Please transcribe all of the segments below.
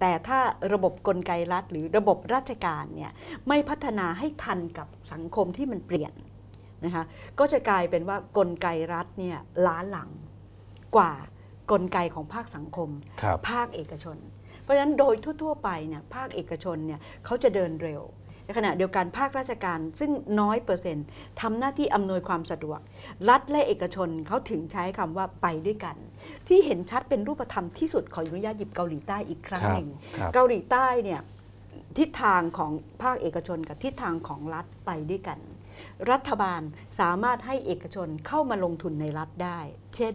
แต่ถ้าระบบกลไกรัฐ หรือระบบราชการเนี่ยไม่พัฒนาให้ทันกับสังคมที่มันเปลี่ยนนะคะก็จะกลายเป็นว่ากลไกรัฐเนี่ยล้าหลังกว่ากลไกของภาคสังคมครับภาคเอกชน เพราะฉะนั้นโดยทั่ว ๆ ไปเนี่ยภาคเอกชนเนี่ยเขาจะเดินเร็ว ในขณะเดียวกันภาคราชการซึ่งน้อยเปอร์เซ็นต์ทำหน้าที่อำนวยความสะดวก รัฐและเอกชนเขาถึงใช้คำว่าไปด้วยกัน ที่เห็นชัดเป็นรูปธรรมที่สุดขออนุญาตหยิบเกาหลีใต้อีกครั้งครับหนึ่งครับเกาหลีใต้เนี่ยทิศทางของภาคเอกชนกับทิศทางของรัฐไปด้วยกัน รัฐบาลสามารถให้เอกชนเข้ามาลงทุนในรัฐได้ เช่น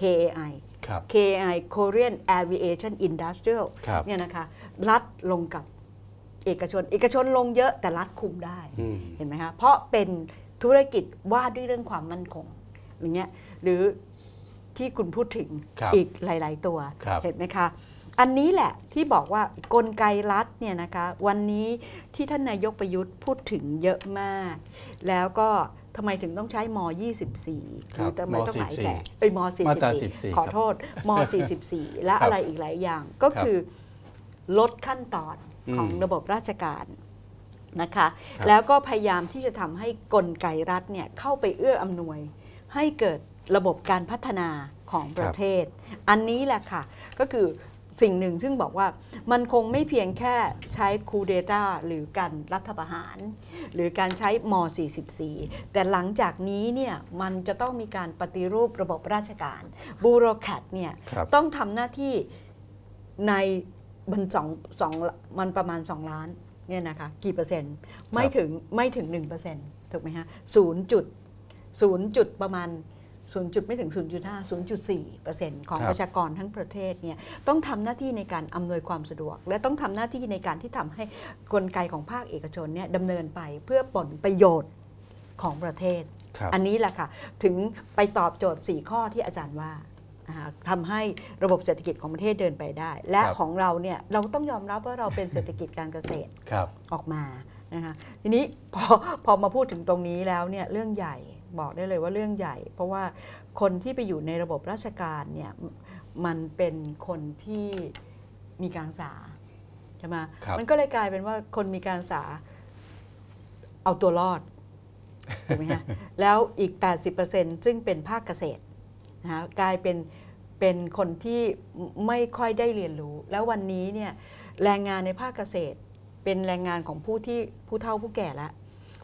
KAI ครับ KAI Korean Aviation Industrial ครับเนี่ยนะคะ รัฐลงกับ เอกชน เอกชนลงเยอะแต่รัฐคุมได้อืมเห็นไหมคะเพราะเป็นธุรกิจว่าด้วยเรื่องความมั่นคงอย่างเงี้ยหรือที่คุณพูดถึงครับอีกหลาย ๆ ตัวครับเห็นไหมคะ อันนี้แหละที่บอกว่ากลไกรัฐเนี่ยนะคะวันนี้ที่ท่านนายกประยุทธ์พูดถึงเยอะมาก แล้วก็ทำไมถึงต้องใช้ม 24ครับหรือทำไมต้องหลายม44แบบเอ้ยมมาตรา44 14ขอโทษม 44 และครับอะไรอีกหลายอย่างก็ครับคือลดขั้นตอน ของอืมระบบราชการนะคะครับแล้วก็พยายามที่จะทำให้กลไกรัฐเนี่ยเข้าไปเอื้ออำนวย ให้เกิดระบบการพัฒนาของประเทศ อันนี้แหละค่ะ ก็คือสิ่งหนึ่งซึ่งบอกว่ามันคงไม่เพียงแค่ใช้คูเดต้าหรือการรัฐประหาร หรือการใช้ม 44 แต่หลังจากนี้เนี่ยมันจะต้องมีการปฏิรูประบบราชการ บูโรแคตเนี่ยครับต้องทำหน้าที่ใน มันสองสองมันประมาณ 2 ล้านเนี่ยนะคะกี่เปอร์เซ็นต์ไม่ถึงไม่ถึง1%ถูกไหมฮะศูนย์จุดศูนย์จุดประมาณศูนย์จุดไม่ถึง 0.5 0.4%ของครับประชากรทั้งประเทศเนี่ยต้องทำหน้าที่ในการอำนวยความสะดวก และต้องทำหน้าที่ในการที่ทำให้กลไกของภาคเอกชนเนี่ยดำเนินไปเพื่อผลประโยชน์ของประเทศครับอันนี้แหละค่ะ ถึงไปตอบโจทย์ 4 ข้อที่อาจารย์ว่านะคะ ทำให้ระบบเศรษฐกิจของประเทศเดินไปได้ และครับของเราเนี่ยเราต้องยอมรับว่าเราเป็นเศรษฐกิจการเกษตรครับ ออกมานะคะทีนี้พอพอมาพูดถึงตรงนี้แล้วเนี่ยเรื่องใหญ่บอกได้เลยว่าเรื่องใหญ่ เพราะว่าคนที่ไปอยู่ในระบบราชการเนี่ยมันเป็นคนที่มีการศึกษาใช่ไหมครับ มันก็เลยกลายเป็นว่าคนมีการศึกษาเอาตัวรอด ถูกไหมฮะ แล้วอีก 80%ซึ่งเป็นภาคเกษตรนะคะกลายเป็น เป็นคนที่ไม่ค่อยได้เรียนรู้ แล้ววันนี้เนี่ยแรงงานในภาคเกษตร เป็นแรงงานของผู้ที่ผู้เฒ่าผู้แก่แล้ว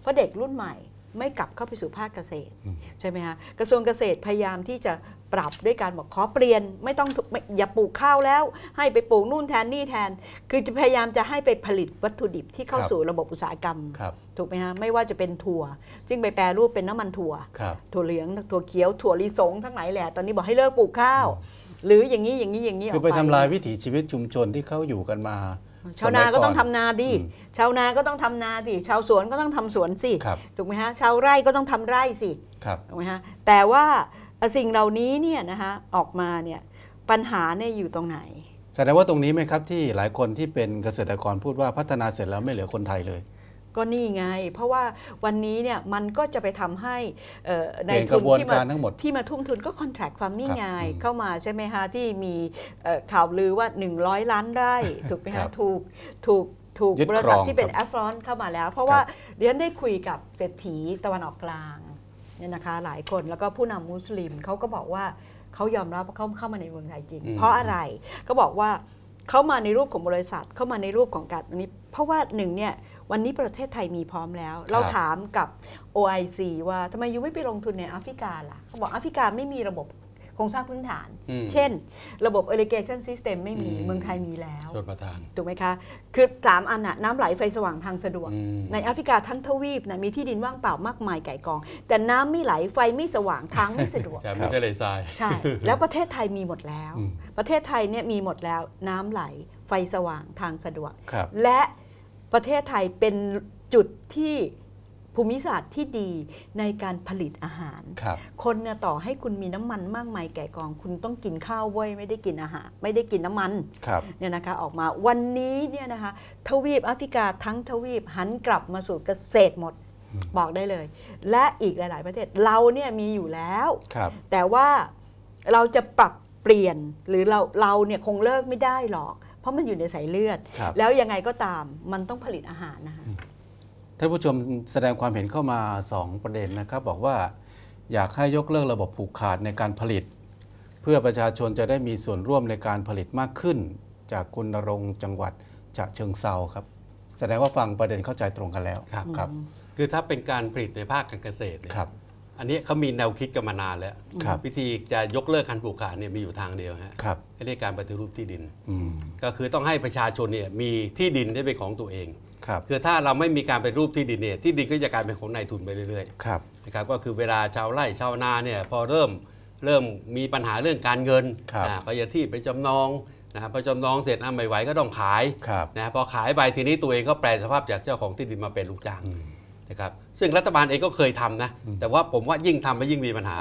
เพราะเด็กรุ่นใหม่ไม่กลับเข้าไปสู่ภาคเกษตรอืมใช่ไหมคะกระทรวงเกษตรพยายามที่จะ ปรับด้วยการบอกขอเปลี่ยนไม่ต้องไม่อย่าปลูกข้าวแล้ว ให้ไปปลูกนู่นแทนนี่แทน คือจะพยายามจะให้ไปผลิตวัตถุดิบที่เข้าครับสู่ระบบอุตสาหกรรมครับถูกไหมฮะไม่ว่าจะเป็นถั่วซึ่งไปแปรรูปเป็นน้ำมันถั่วครับถั่วเหลืองถั่วเขียวถั่วลิสงทั้งหลายแหละตอนนี้บอกให้เลิกปลูกข้าว หรืออย่างนี้อย่างนี้อย่างนี้คืออไปอกทำลายวิถีชีวิตชุมชนที่เขาอยู่กันมาชาวนาก็ต้องทำนาดิอืมชาวนาก็ต้องทำนาดิชาวสวนก็ต้องทำสวนสิครับถูกไหมฮะชาวไร่ก็ต้องทำไร่สิครับถูกไหมฮะแต่ว่า สิ่งเหล่านี้เนี่ยนะคะออกมาเนี่ยปัญหาเนี่ยอยู่ตรงไหนแสดงว่าตรงนี้ไหมครับที่หลายคนที่เป็นเกษตรกรพูดว่าพัฒนาเสร็จแล้วไม่เหลือคนไทยเลย ก็นี่ไง เพราะว่าวันนี้เนี่ยมันก็จะไปทำให้เอ่อเปลี่ยนกระบวนการทั้งหมดที่มาทุ่มทุนก็ contract farming ครับไงอืมเข้ามาใช่ไหมฮะที่มีเอ่อข่าวลือว่า 100 ล้านไร่ถูกไหมครัฮะบถูกถูกถูกยึดบริษัทครองที่เป็นครับแอฟรอนเข้ามาแล้ว เพราะว่าเรียนได้คุยกับเศรษฐีตะวันออกกลาง เนี่ยนะคะหลายคนแล้วก็ผู้นำมุสลิมเขาก็บอกว่าเขายอมรับว่าเขาเข้ามาในเมืองไทยจริงอืมเพราะอะไรก็บอกว่าเขามาในรูปของบริษัทเข้ามาในรูปของการอันนี้ เพราะว่าหนึ่งเนี่ยวันนี้ประเทศไทยมีพร้อมแล้ว เราถามกับ OIC ว่าทำไมยูไม่ไปลงทุนในแอฟริกาล่ะเขาบอกแอฟริกาไม่มีระบบ โครงสร้างพื้นฐานอืมเช่น ระบบ irrigation system ไม่มีอืมเมืองไทยมีแล้วชนประทานถูกไหมคะ คือสามอันน่ะน้ำไหลไฟสว่างทางสะดวกอืมในแอฟริกาทั้งทวีปนะมีที่ดินว่างเปล่ามากมายไก่กอง แต่น้ำไม่ไหลไฟไม่สว่างทางไม่สะดวกแต่ไม่ทะเลทรายใช่แล้วประเทศไทยมีหมดแล้วอืมประเทศไทยเนี่ยมีหมดแล้วน้ำไหลไฟสว่างทางสะดวกครับและประเทศไทยเป็นจุดที่ ภูมิศาสตร์ที่ดีในการผลิตอาหาร ครับ คนเนี่ยต่อให้คุณมีน้ำมันมากมายแก่กอง คุณต้องกินข้าวเว้ยไม่ได้กินอาหาร ไม่ได้กินน้ำมันครับ เนี่ยนะคะออกมาวันนี้เนี่ยนะคะทวีปแอฟริกาทั้งทวีปหันกลับมาสู่เกษตรหมดอืม บอกได้เลย และอีกหลาย ๆ ประเทศเราเนี่ยมีอยู่แล้ว ครับ แต่ว่าเราจะปรับเปลี่ยนหรือเราเราเนี่ยคงเลิกไม่ได้หรอก เพราะมันอยู่ในสายเลือด ครับ แล้วยังไงก็ตามมันต้องผลิตอาหารนะคะ ท่านผู้ชมแสดงความเห็นเข้ามา 2 ประเด็นนะครับ บอกว่าอยากให้ยกเลิกระบบผูกขาดในการผลิต เพื่อประชาชนจะได้มีส่วนร่วมในการผลิตมากขึ้น จากคุณณรงค์จังหวัดฉะเชิงเซาครับ แสดงว่าฟังประเด็นเข้าใจตรงกันแล้วครับ ครับคือถ้าเป็นการผลิตในภาคการเกษตรเนี่ยครับ อันนี้เขามีแนวคิดกันมานานแล้ว ครับ วิธีจะยกเลิกการปลูกขาดเนี่ยมีอยู่ทางเดียวฮะครับ เรียกการปฏิรูปที่ดิน อืมก็คือต้องให้ประชาชนเนี่ยมีที่ดินที่เป็นของตัวเอง ครับคือถ้าเราไม่มีการปฏิรูปที่ดินเนี่ยที่ดินก็จะกลายเป็นของนายทุนไปเรื่อยครับๆนะครับก็คือเวลาชาวไร่ชาวนาเนี่ยพอเริ่มเริ่มมีปัญหาเรื่องการเงินครับอ่าก็จะที่ไปจำนองนะครับพอจำนองเสร็จอะไม่ไหวก็ต้องขายครับนะพอขายไปทีนี้ตัวเองก็แปลสภาพจากเจ้าของที่ดินมาเป็นลูกจ้างนะครับซึ่งรัฐบาลเองก็เคยทำนะแต่ว่าผมว่ายิ่งทำไปยิ่งมีปัญหา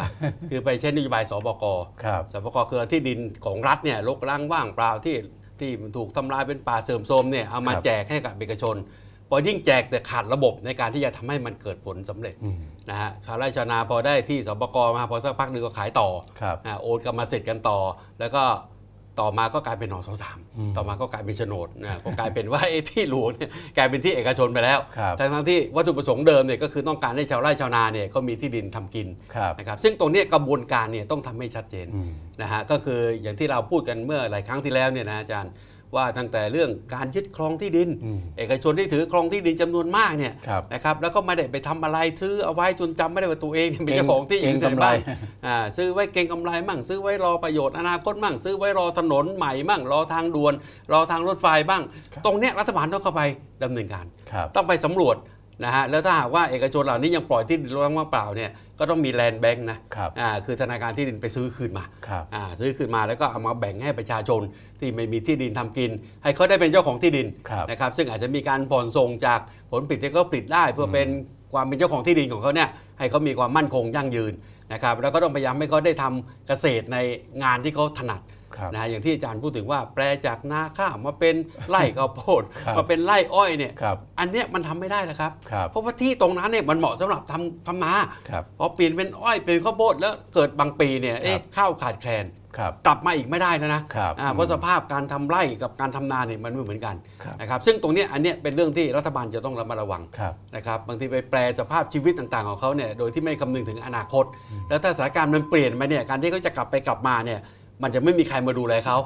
คือไปใช้นโยบายสบกครับสปกคือเอาที่ดินของรัฐเนี่ยรกร้างว่างเปล่าที่ ที่มันถูกทำลายเป็นป่าเสื่อมโทรมเนี่ยเอามาครับแจกให้กับเอกชนพอยิ่งแจกแต่ขาดระบบในการที่จะทำให้มันเกิดผลสำเร็จอืมนะฮะชาวไร่ชาวนาพอได้ที่สปกมาพอสักพักหนึ่งก็ขายต่อครับอ่าโอนกรรมสิทธิ์กันต่อ แล้วก็ ต่อมาก็กลายเป็นหนอสสามต่อมาก็กลายเป็นโฉนดนะก็กลายเป็นว่าไอ้ที่หลวงเนี่ยกลายเป็นที่เอกชนไปแล้วครับทั้งทั้งๆที่วัตถุประสงค์เดิมเนี่ยก็คือต้องการให้ชาวไร่ชาวนาเนี่ยเขามีที่ดินทำกินครับนะครับซึ่งตรงเนี้ยกระบวนการเนี่ยต้องทำให้ชัดเจนอืมนะฮะก็คืออย่างที่เราพูดกันเมื่อหลายครั้งที่แล้วเนี่ยนะอาจารย์ ว่าตั้งแต่เรื่องการยึดครองที่ดินอืมเอกชนที่ถือครองที่ดินจำนวนมากเนี่ยครับนะครับแล้วก็ไม่ได้ไปทำอะไรซื้อเอาไว้จนจำไม่ได้ว่าตัวเองเนี่ยเป็นเจ้าของที่อเก่ยู่งในกำไรบ้านอ่าซื้อไว้เก่งกำไรมั่ง ซื้อไว้รอประโยชน์อนาคตมั่ง ซื้อไว้รอถนนใหม่มั่ง รอทางด่วน รอทางรถไฟบ้าง ตรงเนี้ยรัฐบาลต้องเข้าไปดำเนินการครับต้องไปสำรวจนะฮะแล้วถ้าหากว่าเอกชนเหล่านี้ยังปล่อยที่ดินรกร้างว่างเปล่าเนี่ย ก็ต้องมีแลนด์แบงค์นะครับอ่าคือธนาคารที่ดินไปซื้อคืนมาครับอ่าซื้อคืนมาแล้วก็เอามาแบ่งให้ประชาชนที่ไม่มีที่ดินทำกิน ให้เขาได้เป็นเจ้าของที่ดินครับนะครับซึ่งอาจจะมีการผ่อนส่งจากผลผลิตที่เขาผลิตได้ เพื่อเป็นความเป็นเจ้าของที่ดินของเขาเนี่ยให้เขามีความมั่นคงยั่งยืนนะครับแล้วก็ต้องพยายามให้เขาได้ทำเกษตรในงานที่เขาถนัดครับ นะฮะอย่างที่อาจารย์พูดถึงว่าแปลจากนาข้าวมาเป็นไร่ข้าวโพดครับมาเป็นไร่อ้อยเนี่ยครับอันเนี้ยมันทำไม่ได้แล้วครับครับ เพราะว่าที่ตรงนั้นเนี่ยมันเหมาะสำหรับทำทำนาครับพอเปลี่ยนเป็นอ้อยเปลี่ยนข้าวโพดแล้วเกิดบางปีเนี่ยเอ๊ะครับข้าวขาดแคลนครับกลับมาอีกไม่ได้นะนะครับอ่าเพราะสภาพการทำไร่กับการทำนาเนี่ยมันไม่เหมือนกันครับนะครับซึ่งตรงเนี้ยอันเนี้ยเป็นเรื่องที่รัฐบาลจะต้องระมัดระวังครับนะครับบางทีไปแปลสภาพชีวิตต่างๆของเขาเนี่ยโดยที่ไม่คำนึงถึงอนาคต แล้วถ้าสถานการณ์มันเปลี่ยนไปเนี่ยการที่เขาจะกลับไปกลับมาเนี่ย มันจะไม่มีใครมาดูแลเขา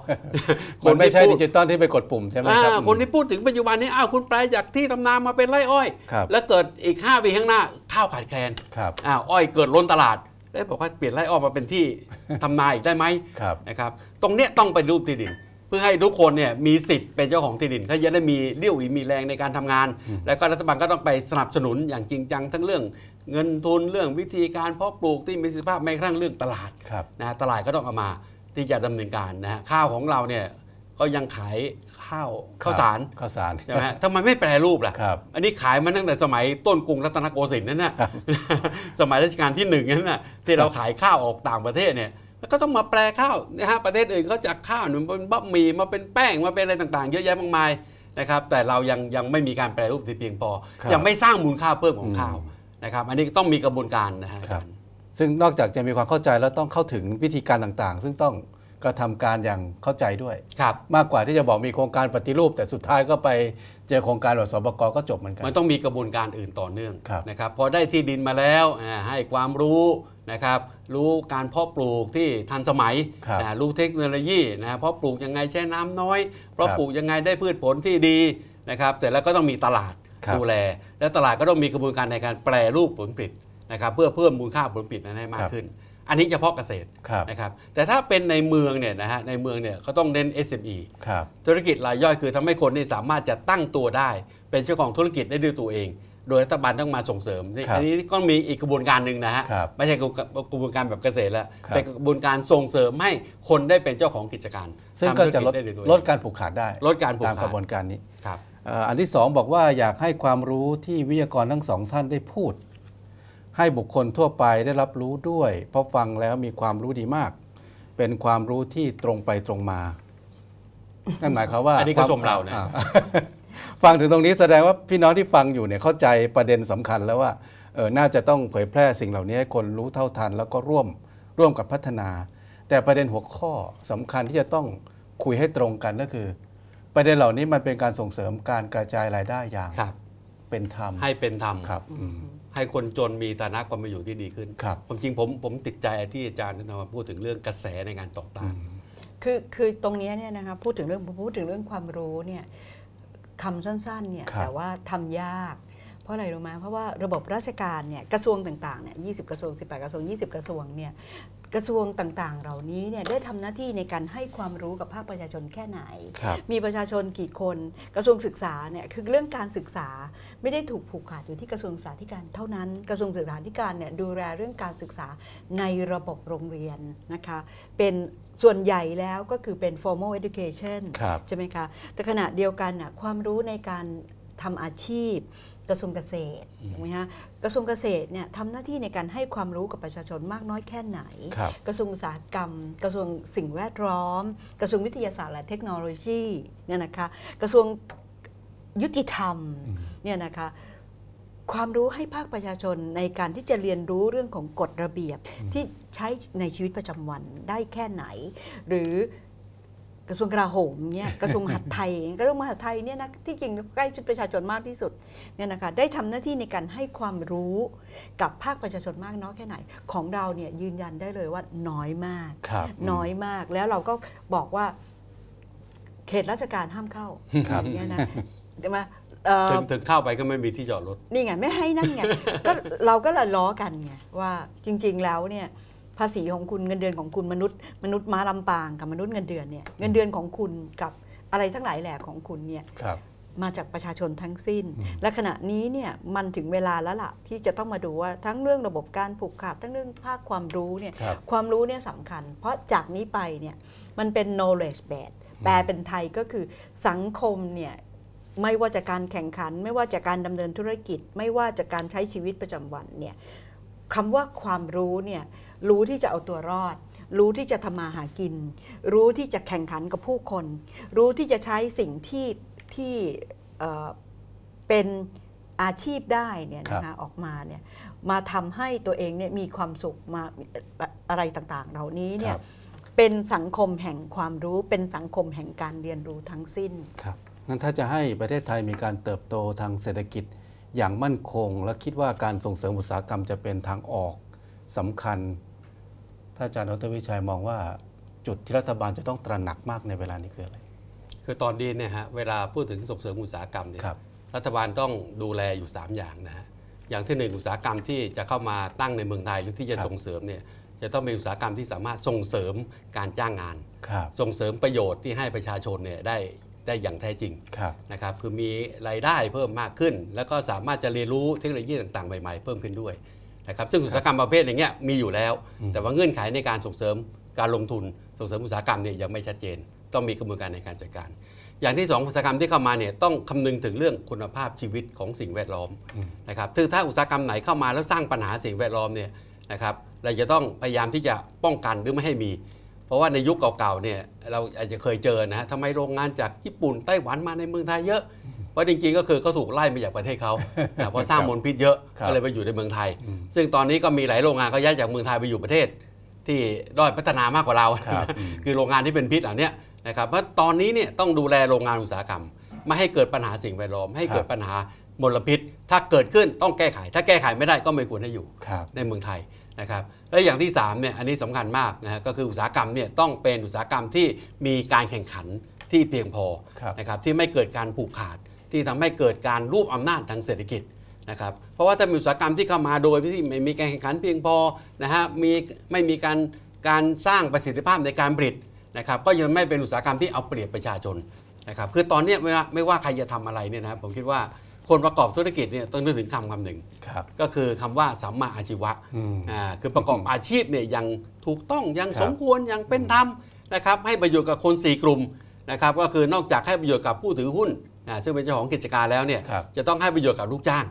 มันไม่ใช่ที่ดิพูดจิตอลที่ไปกดปุ่มใช่ไหมครับอ่าคนที่พูดถึงปัจจุบันนี้อ้าวคุณแปลจากที่ทำนามาเป็นไร่อ้อยครับแล้วเกิดอีก 5 ปีข้างหน้า ข้าวขาดแคลนครับอ้าวอ้อยเกิดล้นตลาดได้วบอกว่าเปลี่ยนไร่อ้อยมาเป็นที่ทำนาอีกได้ไหมครับนะครับตรงเนี้ยต้องไปรูปที่ดิน เพื่อให้ทุกคนเนี่ยมีสิทธิ์เป็นเจ้าของที่ดินเขาจะได้มีเรี่ยวอีมีแรงในการทำงาน แล้วก็รัฐบาลก็ต้องไปสนับสนุนอย่างจริงจังทั้งเรื่องเงินทุนเรื่องวิธีการเพาะปลูกที่มีประสิทธิภาพแม้กระทั่งเรื่องตลาดครับนะฮะตลาดก็ต้องเอามา ที่จะดำเนินการนะฮะข้าวของเราเนี่ยก็ยังขายข้าวข้าวสารข้าวสารใช่ไหมฮะทำไมไม่แปรรูปล่ะครับอันนี้ขายมาตั้งแต่สมัยต้นกรุงรัตนโกสินทร์นั่นน่ะสมัยรัชกาลที่หนึ่งนั่นน่ะที่เราขายข้าวออกต่างประเทศเนี่ยแล้วก็ต้องมาแปลข้าวนะฮะประเทศอื่นเขาจากข้าวเนี่ยมันเป็นบะหมี่มาเป็นแป้งมาเป็นอะไรต่างๆ เยอะแยะมากมายนะครับแต่เรายังยังไม่มีการแปรรูปที่เพียงพอครับยังไม่สร้างมูลค่าเพิ่มของอืมข้าวนะครับ อันนี้ต้องมีกระบวนการนะฮะครับ ซึ่งนอกจากจะมีความเข้าใจแล้วต้องเข้าถึงวิธีการต่างๆ ซึ่งต้องกระทำการอย่างเข้าใจด้วยครับมากกว่าที่จะบอกมีโครงการปฏิรูป แต่สุดท้ายก็ไปเจอโครงการแบบสบกก็จบเหมือนกัน มันต้องมีกระบวนการอื่นต่อเนื่องครับนะครับพอได้ที่ดินมาแล้วอ่าให้ความรู้นะครับรู้การเพาะปลูกที่ทันสมัยครับอ่ารู้เทคโนโลยีนะเพาะปลูกยังไงใช้น้ำน้อย เพราะครับปลูกยังไงได้พืชผลที่ดีนะครับแต่แล้วก็ต้องมีตลาดครับดูแล และตลาดก็ต้องมีกระบวนการในการแปรรูปผลผลิต นะครับเพื่อเพิ่มมูลค่าผลผลิตนั้นให้มากขึ้น อันนี้เฉพาะเกษตรครับนะครับแต่ถ้าเป็นในเมืองเนี่ยนะฮะในเมืองเนี่ยเขาต้องเน้น SME ครับธุรกิจรายย่อยคือทำให้คนนี่สามารถจะตั้งตัวได้ เป็นเจ้าของธุรกิจได้ด้วยตัวเอง โดยรัฐบาลต้องมาส่งเสริมนี่ครับอันนี้ก็มีอีกกระบวนการหนึ่งนะฮะครับไม่ใช่กระบวนกระบวนการแบบเกษตรแล้วครับเป็นกระบวนการส่งเสริมให้คนได้เป็นเจ้าของกิจการ ซึ่งก็จะลดทำธุรกิจได้ด้วยตัวเองลดการผูกขาดได้ลดการผูกตามขาดกระบวนการนี้ครับเอ่ออันที่สองบอกว่าอยากให้ความรู้ที่วิทยากรทั้งสองท่านได้พูด ให้บุคคลทั่วไปได้รับรู้ด้วย เพราะฟังแล้วมีความรู้ดีมาก เป็นความรู้ที่ตรงไปตรงมา นั่นหมายความว่าอันนี้ก็ควชมเรานะอ่ฟังถึงตรงนี้แสดงว่าพี่น้องที่ฟังอยู่เนี่ยเข้าใจประเด็นสำคัญแล้วว่าเออน่าจะต้องเผยแพร่สิ่งเหล่านี้ให้คนรู้เท่าทัน แล้วก็ร่วมร่วมกับพัฒนา แต่ประเด็นหัวข้อสำคัญที่จะต้องคุยให้ตรงกันก็คือ ประเด็นเหล่านี้มันเป็นการส่งเสริมการกระจายรายได้อย่างครับเป็นธรรมให้เป็นธรรมครับอืม ให้คนจนมีฐานะความเป็นอยู่ที่ดีขึ้นครับผมจริงผมผมติดใจที่อาจารย์นำมาพูดถึงเรื่องกระแสในการต่อต้านคือคือตรงเนี้ยเนี่ยนะคะพูดถึงเรื่องพูดถึงเรื่องความรู้เนี่ยคำสั้นๆเนี่ยครับแต่ว่าทำยาก เพราะอะไรรู้ไหมเพราะว่าระบบราชการเนี่ยกระทรวงต่างๆเนี่ยยีกระทรวง 18 กระทรวง 20 กระทรวงเนี่ย กระทรวงต่างๆ เหล่านี้เนี่ยได้ทำหน้าที่ในการให้ความรู้กับภาคประชาชนแค่ไหนครับมีประชาชนกี่คน กระทรวงศึกษาเนี่ยคือเรื่องการศึกษาไม่ได้ถูกผูกขาดอยู่ที่กระทรวงศึกษาธิการเท่านั้น กระทรวงศึกษาธิการเนี่ยดูแลเรื่องการศึกษาในระบบโรงเรียนนะคะเป็นส่วนใหญ่แล้วก็คือเป็น formal education ครับใช่ไหมคะแต่ขณะเดียวกันน่ะความรู้ในการ ทำอาชีพ กระทรวงเกษตรถูกไหมฮะกระทรวงเกษตรเนี่ยทำหน้าที่ในการให้ความรู้กับประชาชนมากน้อยแค่ไหนครับกระทรวงอุตสาหกรรม กระทรวงสิ่งแวดล้อม กระทรวงวิทยาศาสตร์และเทคโนโลยีเนี่ยนะคะกระทรวงยุติธรรมเนี่ยนะคะความรู้ให้ภาคประชาชนในการที่จะเรียนรู้เรื่องของกฎระเบียบที่ใช้ในชีวิตประจำวันได้แค่ไหน หรือ กระทรวงกลาโหมเนี่ยกระทรวงมหาดไทยกระทรวงมหาดไทยเนี่ยนะที่จริงใกล้ชิดประชาชนมากที่สุดเนี่ยนะคะได้ทำหน้าที่ในการให้ความรู้กับภาคประชาชนมากน้อยแค่ไหน ของเราเนี่ยยืนยันได้เลยว่าน้อยมากครับน้อยมากแล้วเราก็บอกว่า เขตราชการห้ามเข้าครับอย่างเงี้ยนะใช่ไหมเอ่อถึงถึงเข้าไปก็ไม่มีที่จอดรถ นี่ไง ไม่ให้นั่นไงก็เราก็เลยล้อกันไงว่าจริง ๆแล้วเนี่ย ภาษีของคุณเงินเดือนของคุณมนุษย์ มนุษย์ม้าลำปางกับมนุษย์เงินเดือนเนี่ยเงินเดือนของคุณกับอะไรทั้งหลายแหล่ของคุณเนี่ยครับมาจากประชาชนทั้งสิ้น และขณะนี้เนี่ยมันถึงเวลาแล้วล่ะที่จะต้องมาดูว่าทั้งเรื่องระบบการผูกขาดทั้งเรื่องภาคความรู้เนี่ยครับความรู้เนี่ยสำคัญ เพราะจากนี้ไปเนี่ยมันเป็น knowledge base แปลเป็นไทยก็คือสังคมเนี่ยไม่ว่าจากการแข่งขัน ไม่ว่าจากการดำเนินธุรกิจ ไม่ว่าจากการใช้ชีวิตประจำวันเนี่ยคำว่าความรู้เนี่ย รู้ที่จะเอาตัวรอด รู้ที่จะทำมาหากิน รู้ที่จะแข่งขันกับผู้คน รู้ที่จะใช้สิ่งที่ที่เอ่อเป็นอาชีพได้เนี่ยนะคะออกมาเนี่ยมาทำให้ตัวเองเนี่ยมีความสุขมาอะไรต่างๆ เหล่านี้เนี่คยรับเป็นสังคมแห่งความรู้เป็นสังคมแห่งการเรียนรู้ทั้งสิ้นครับงั้นถ้าจะให้ประเทศไทยมีการเติบโตทางเศรษฐกิจอย่างมั่นคง และคิดว่าการส่งเสริมอุตสาหกรรมจะเป็นทางออกสำคัญ ถ้าอาจารย์ดรวิชัยมองว่าจุดที่รัฐบาลจะต้องตระหนักมากในเวลานี้คืออะไร คือตอนนี้เนี่ยฮะเวลาพูดถึงส่งเสริมอุตสาหกรรมเนี่ยครับ รัฐบาลต้องดูแลอยู่ 3 อย่างนะฮะอย่างที่หนึ่งอุตสาหกรรมที่จะเข้ามาตั้งในเมืองไทยหรือที่จะครับ ส่งเสริมเนี่ยจะต้องเป็นอุตสาหกรรมที่สามารถส่งเสริมการจ้างงาน ครับ ส่งเสริมประโยชน์ที่ให้ประชาชนเนี่ยได้ได้อย่างแท้จริง ครับ นะครับคือมีรายได้เพิ่มมากขึ้น แล้วก็สามารถจะเรียนรู้เทคโนโลยีต่างๆ ใหม่ ๆ เพิ่มขึ้นด้วย นะครับซึ่งอุตสาหกรรมประเภทอย่างเงี้ยมีอยู่แล้ว แต่ว่าเงื่อนไขในการส่งเสริมการลงทุนส่งเสริมอุตสาหกรรมเนี่ยยังไม่ชัดเจน ต้องมีกระบวนการในการจัดการ อย่างที่สองอุตสาหกรรมที่เข้ามาเนี่ยต้องคำนึงถึงเรื่องคุณภาพชีวิตของสิ่งแวดล้อมนะครับคือถ้าอุตสาหกรรมไหนเข้ามาแล้วสร้างปัญหาสิ่งแวดล้อมเนี่ยนะครับเราจะต้องพยายามที่จะป้องกันหรือไม่ให้มี เพราะว่าในยุคเก่าๆเนี่ยเราอาจจะเคยเจอนะทำไมโรงงานจากญี่ปุ่นไต้หวันมาในเมืองไทยเยอะ เพราะจริงๆก็คือเขาถูกไล่มาจากประเทศเขานะเพราะสร้างมลพิษเยอะครับก็เลยไปอยู่ในเมืองไทย ซึ่งตอนนี้ก็มีหลายโรงงานก็ย้ายจากเมืองไทยไปอยู่ประเทศ ที่ด้อยพัฒนามากกว่าเราครับอืมคือโรงงานที่เป็นพิษเหล่าเนี้ยนะครับเพราะตอนนี้เนี่ยต้องดูแลโรงงานอุตสาหกรรม ไม่ให้เกิดปัญหาสิ่งแวดล้อม ให้เกิดปัญหามลพิษ ถ้าเกิดขึ้นต้องแก้ไข ถ้าแก้ไขไม่ได้ก็ไม่ควรให้อยู่ครับในเมืองไทยนะครับและอย่างที่3เนี่ยอันนี้สำคัญมากนะฮะก็คืออุตสาหกรรมเนี่ยต้องเป็นอุตสาหกรรมที่มีการแข่งขันที่เพียงพอครับนะครับที่ไม่เกิดการผูกขาด ที่ทำให้เกิดการรวบอำนาจทางเศรษฐกิจนะครับเพราะว่าถ้ามีอุตสาหกรรมที่เข้ามาโดยที่ไม่มีการแข่งขันเพียงพอนะฮะมีไม่มีการการสร้างประสิทธิภาพในการผลิตนะครับก็ยังไม่เป็นอุตสาหกรรมที่เอาเปรียบประชาชนนะครับคือตอนเนี้ยไม่ว่าไม่ว่าใครจะทำอะไรเนี่ยนะครับผมคิดว่าคนประกอบธุรกิจเนี่ยต้องนึกถึงคำคำหนึ่งครับก็คือคำว่าสัมมาอาชีวะอืมอ่าคือประกอบอาชีพเนี่ยยังถูกต้องยังครับสมควรยังเป็นธรรมนะครับให้ประโยชน์กับคน 4 กลุ่มนะครับก็คือนอกจากให้ประโยชน์กับผู้ถือหุ้นอ่า ซึ่งเป็นเจ้าของกิจการแล้วเนี่ยครับจะต้องให้ประโยชน์กับลูกจ้าง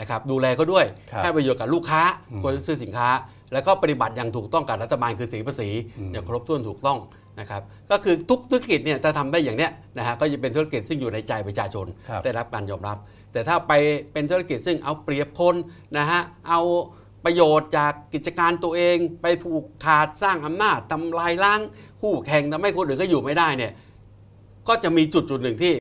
นะครับดูแลเขาด้วยครับให้ประโยชน์กับลูกค้าอืมคนที่ซื้อสินค้า แล้วก็ปฏิบัติอย่างถูกต้องกับรัฐบาลคือสีภาษีอืมอย่างครบถ้วนถูกต้องนะครับก็คือทุกธุรกิจเนี่ยถ้าทำได้อย่างเนี้ยนะฮะก็จะเป็นธุรกิจซึ่งอยู่ในใจประชาชนครับได้รับการยอมรับ แต่ถ้าไปเป็นธุรกิจซึ่งเอาเปรียบคนนะฮะเอาประโยชน์จากกิจการตัวเองไปผูกขาดสร้างอำนาจทำลายล้างคู่แข่งทำให้คนอื่นก็อยู่ไม่ได้เนี่ยก็จะมีจุดจุดหนึ่งที่